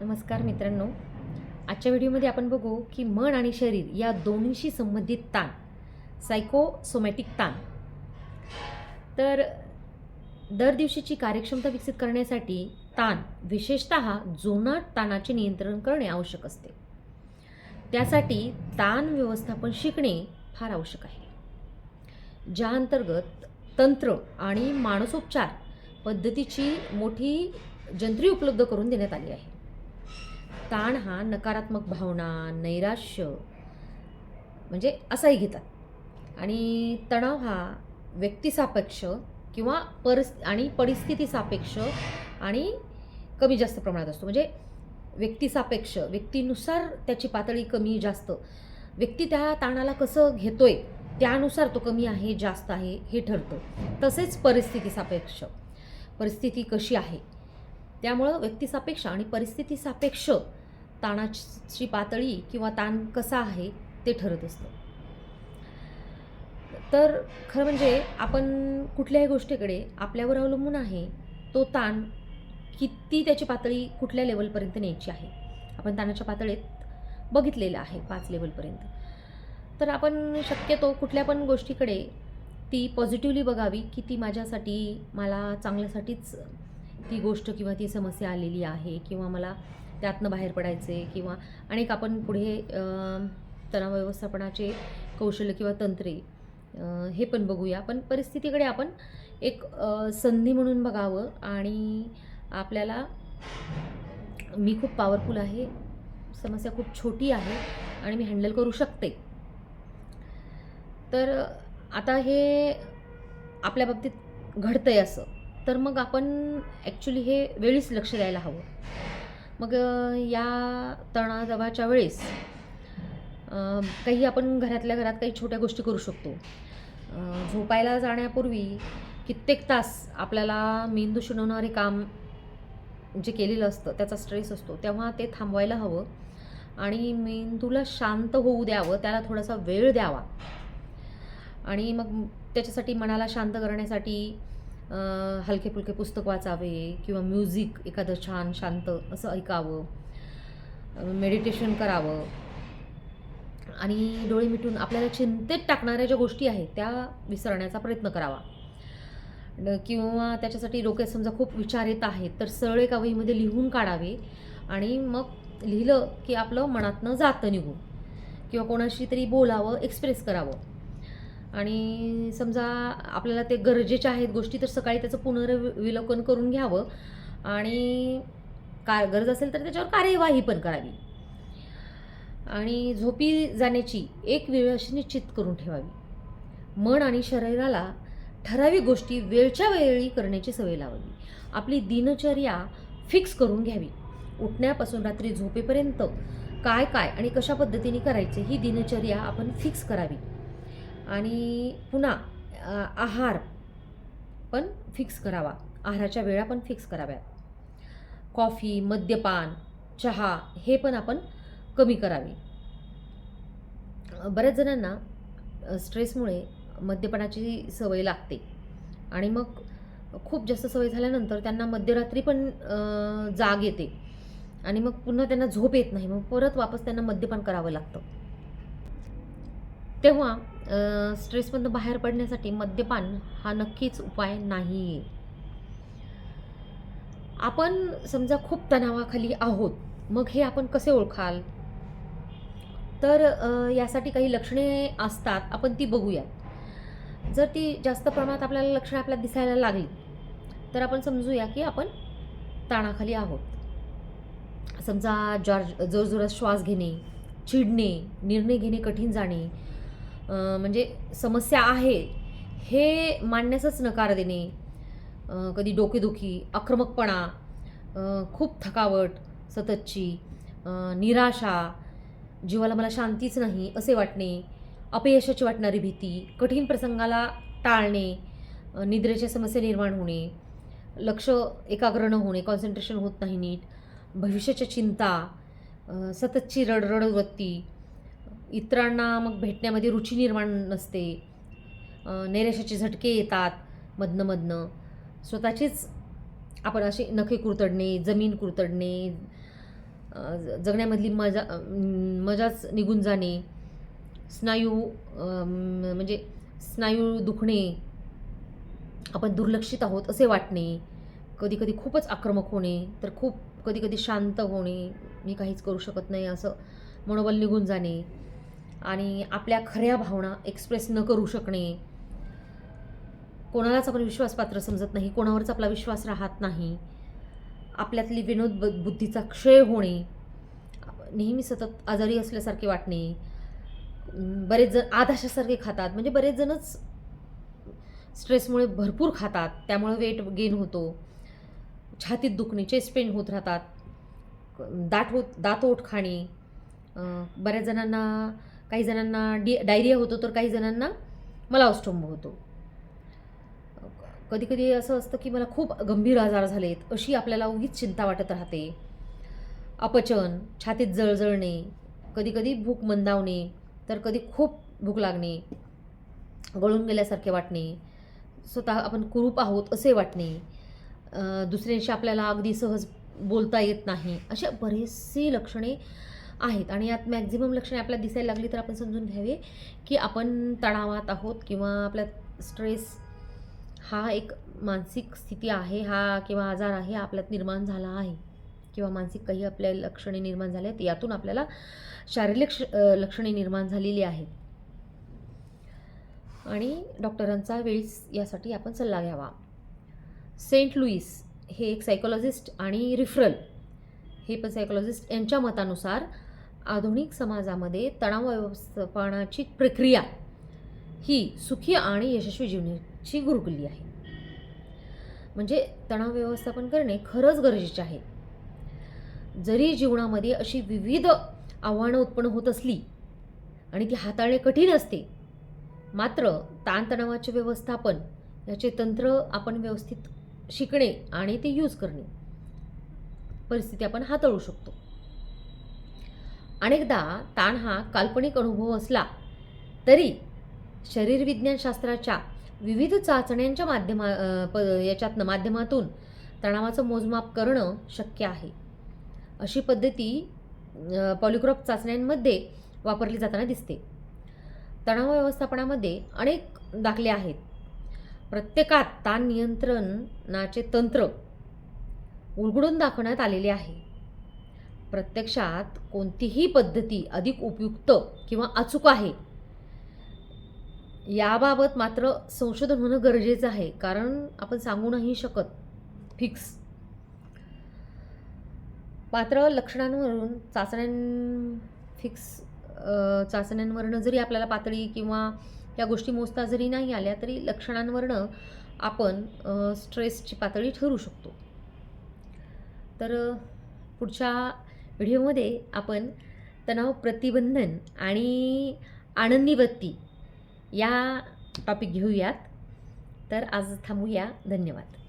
नमस्कार मित्रांनो. आजच्या व्हिडिओमध्ये आपण बघू की मन आणि शरीर या दोन्हीशी संबंधित ताण सायकोसोमॅटिक ताण. तर दर दिवशीची कार्यक्षमता विकसित करण्यासाठी ताण विशेषत जोनाट ताणाचे नियंत्रण करणे आवश्यक असते. त्यासाठी ताण व्यवस्थापन शिकणे फार आवश्यक आहे. ज्या अंतर्गत तंत्र आणि मानसोपचार पद्धतीची मोठी जंत्री उपलब्ध करून देण्यात आली आहे. ताण हा नकारात्मक भावना नैराश्य म्हणजे असाही घेतात. आणि तणाव हा व्यक्तिसापेक्ष किंवा परिस आणि परिस्थिती सापेक्ष आणि कमी जास्त प्रमाणात असतो. म्हणजे व्यक्तिसापेक्ष व्यक्तीनुसार त्याची पातळी कमी जास्त. व्यक्ती त्या ताणाला कसं घेतोय त्यानुसार तो कमी आहे जास्त आहे हे ठरतं. तसेच परिस्थिती सापेक्ष परिस्थिती कशी आहे? त्यामुळं व्यक्तिसापेक्ष आणि परिस्थिती सापेक्ष ताणाची पातळी किंवा ताण कसा आहे ते ठरत असतं. तर खरं म्हणजे आपण कुठल्याही गोष्टीकडे आपल्यावर अवलंबून आहे तो ताण किती त्याची पातळी कुठल्या लेवलपर्यंत न्यायची आहे? आपण ताणाच्या पातळीत बघितलेलं आहे पाच लेवलपर्यंत. तर आपण शक्यतो कुठल्या पण गोष्टीकडे ती पॉझिटिव्हली बघावी की ती माझ्यासाठी मला चांगल्यासाठीच ती गोष्ट किंवा ती समस्या आलेली आहे किंवा मला त्यातनं बाहेर पडायचे किंवा अनेक आपण पुढे तणाव व्यवस्थापनाचे कौशल्य किंवा तंत्रे हे पण बघूया. पण परिस्थितीकडे आपण एक संधी म्हणून बघावं आणि आपल्याला मी खूप पॉवरफुल आहे समस्या खूप छोटी आहे आणि मी हँडल करू शकते. तर आता हे आपल्या बाबतीत घडतंय असं. तर मग आपण ॲक्च्युली हे वेळीच लक्ष द्यायला हवं. मग या तणावाच्या वेळेस काही आपण घरातल्या घरात काही छोट्या गोष्टी करू शकतो. झोपायला जाण्यापूर्वी कित्येक तास आपल्याला मेंदू शिणवणारे काम जे केलेलं असतं त्याचा स्ट्रेस असतो तेव्हा ते थांबवायला हवं आणि मेंदूला शांत होऊ द्यावं त्याला थोडासा वेळ द्यावा. आणि मग त्याच्यासाठी मनाला शांत करण्यासाठी हलके फुलके पुस्तक वाचावे किंवा म्युझिक एखादं छान शांत असं ऐकावं. मेडिटेशन करावं. आणि डोळे मिटून आपल्याला चिंतेत टाकणाऱ्या ज्या गोष्टी आहेत त्या विसरण्याचा प्रयत्न करावा. किंवा त्याच्यासाठी डोक्यात समजा खूप विचार येत आहेत तर सरळ एका वहीमध्ये लिहून काढावे आणि मग लिहिलं की आपलं मनातनं जातं निघून. किंवा कोणाशी तरी बोलावं एक्सप्रेस करावं. आणि समजा आपल्याला ते गरजेच्या आहेत गोष्टी तर सकाळी त्याचं पुनर्विलोकन करून घ्यावं. आणि का गरज असेल तर त्याच्यावर कार्यवाही पण करावी. आणि झोपी जाण्याची एक वेळ अशी निश्चित करून ठेवावी. मन आणि शरीराला ठराविक गोष्टी वेळच्या वेळी करण्याची सवय लावावी. आपली दिनचर्या फिक्स करून घ्यावी. उठण्यापासून रात्री झोपेपर्यंत काय काय आणि कशा पद्धतीने करायचे ही दिनचर्या आपण फिक्स करावी. आणि पुन्हा आहार पण फिक्स करावा. आहाराच्या वेळा पण फिक्स कराव्यात. कॉफी मद्यपान चहा हे पण आपण कमी करावे. बऱ्याच जणांना स्ट्रेसमुळे मद्यपानाची सवय लागते. आणि मग खूप जास्त सवय झाल्यानंतर त्यांना मध्यरात्री पण जाग येते. आणि मग पुन्हा त्यांना झोप येत नाही. मग परत वापस त्यांना मद्यपान करावं लागतं. तेव्हा स्ट्रेसमधनं बाहेर पडण्यासाठी मद्यपान हा नक्कीच उपाय नाही. आहे आपण समजा खूप तणावाखाली आहोत मग हे आपण कसे ओळखाल? तर यासाठी काही लक्षणे असतात आपण ती बघूयात. जर ती जास्त प्रमाणात आपल्याला लक्षणे आपल्याला दिसायला लागली तर आपण समजूया की आपण ताणाखाली आहोत. समजा जॉर्ज जोरजोरात श्वास घेणे चिडणे निर्णय घेणे कठीण जाणे म्हणजे समस्या आहे हे मांडण्यासच नकार देणे कधी डोकेदुखी आक्रमकपणा खूप थकावट सततची निराशा जीवाला मला शांतीच नाही असे वाटणे अपयशाची वाटणारी भीती कठीण प्रसंगाला टाळणे निद्रेच्या समस्या निर्माण होणे लक्ष एकाग्र न होणे कॉन्सन्ट्रेशन होत नाही नीट भविष्याच्या चिंता सततची रडरड वृत्ती इतरांना मग भेटण्यामध्ये रुची निर्माण नसते. अ, नैराश्याचे झटके येतात मधनं मधनं. स्वतःचीच आपण असे नखे कुरतडणे जमीन कुरतडणे जगण्यामधली मजा मजाच निघून जाणे स्नायू म्हणजे स्नायू दुखणे आपण दुर्लक्षित आहोत असे वाटणे कधी कधी खूपच आक्रमक होणे तर खूप कधी कधी शांत होणे मी काहीच करू शकत नाही असं मनोबल निघून जाणे. आणि आपल्या खऱ्या भावना एक्सप्रेस न करू शकणे. कोणालाच आपण विश्वासपात्र समजत नाही कोणावरच आपला विश्वास राहत नाही. आपल्यातली विनोद ब- बुद्धीचा क्षय होणे नेहमी सतत आजारी असल्यासारखे वाटणे. बरेच जण आधाशासारखे खातात म्हणजे बरेच जणच स्ट्रेसमुळे भरपूर खातात त्यामुळे वेट गेन होतो. छातीत दुखणे चेस्ट पेन होत राहतात. दाट होत दातओठ खाणे. बऱ्याच जणांना काही जणांना डी डायरिया होतो तर काही जणांना मलावस्टोंब होतो. कधी कधी असं असतं की मला खूप गंभीर आजार झालेत अशी आपल्याला उगीच चिंता वाटत राहते. अपचन छातीत जळजळणे कधी कधी भूक मंदावणे तर कधी खूप भूक लागणे गळून गेल्यासारखे वाटणे स्वतः आपण कुरूप आहोत असे वाटणे दुसऱ्यांशी आपल्याला अगदी सहज बोलता येत नाही अशा बरेचसे लक्षणे आहेत. आणि यात मॅक्झिमम लक्षणे आपल्याला दिसायला लागली तर आपण समजून घ्यावे की आपण तणावात आहोत किंवा आपला स्ट्रेस हा एक मानसिक स्थिती आहे हा किंवा आजार आहे हा आपल्यात निर्माण झाला आहे किंवा मानसिक काही आपल्या लक्षणे निर्माण झाले आहेत यातून आपल्याला शारीरिक श- लक्षणे निर्माण झालेली आहेत. आणि डॉक्टरांचा वेळीच यासाठी आपण सल्ला घ्यावा. सेंट लुईस हे एक सायकोलॉजिस्ट आणि रिफरल हे पण सायकोलॉजिस्ट यांच्या मतानुसार आधुनिक समाजामध्ये तणाव व्यवस्थापनाची प्रक्रिया ही सुखी आणि यशस्वी जीवनाची गुरुकुली आहे. म्हणजे तणाव व्यवस्थापन करणे खरंच गरजेचे आहे. जरी जीवनामध्ये अशी विविध आव्हानं उत्पन्न होत असली आणि ती हाताळणे कठीण असते मात्र ताणतणावाचे व्यवस्थापन याचे तंत्र आपण व्यवस्थित शिकणे आणि ते यूज करणे परिस्थिती आपण हाताळू शकतो. अनेकदा ताण हा काल्पनिक अनुभव असला तरी शरीरविज्ञानशास्त्राच्या विविध चाचण्यांच्या माध्यमा प याच्यातनं माध्यमातून तणावाचं मोजमाप करणं शक्य आहे. अशी पद्धती पॉलिक्रॉप चाचण्यांमध्ये वापरली जाताना दिसते. तणाव व्यवस्थापनामध्ये अनेक दाखले आहेत. प्रत्येकात ताण नियंत्रणाचे तंत्र उलगडून दाखवण्यात आलेले आहे. प्रत्यक्षात कोणतीही पद्धती अधिक उपयुक्त किंवा अचूक आहे. याबाबत मात्र संशोधन होणं गरजेचं आहे कारण आपण सांगू नाही शकत फिक्स. मात्र लक्षणांवरून चाचण्यां फिक्स चाचण्यांवरनं जरी आपल्याला पातळी किंवा या गोष्टी मोजता जरी नाही आल्या तरी लक्षणांवरनं आपण स्ट्रेसची पातळी ठरू शकतो. तर पुढच्या व्हिडिओमध्ये आपण तणाव प्रतिबंधन आणि आनंदी वृत्ती या टॉपिक घेऊयात. तर आज थांबूया. धन्यवाद.